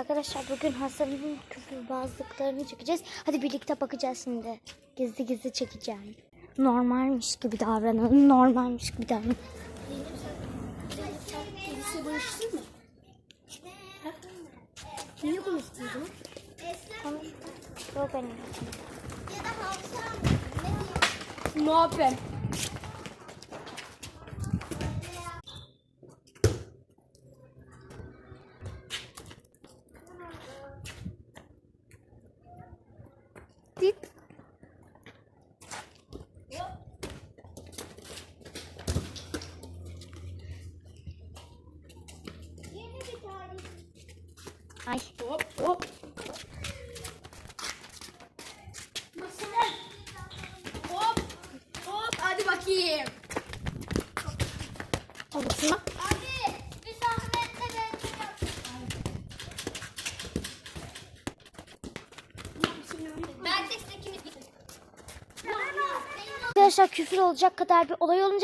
Arkadaşlar bugün Hasan'ın küfürbazlıklarını çekeceğiz. Hadi birlikte bakacağız şimdi. Gizli gizli çekeceğim. Normalmiş gibi davranalım. Normalmiş gibi davranalım. Birisi barışsın mı? Niye konuştuydun? Yok benim. Ne yapayım? Dit. Ay. Hop hop. Mesela. Hop hop hadi bakayım. Arkadaşlar küfür olacak kadar bir olay olunca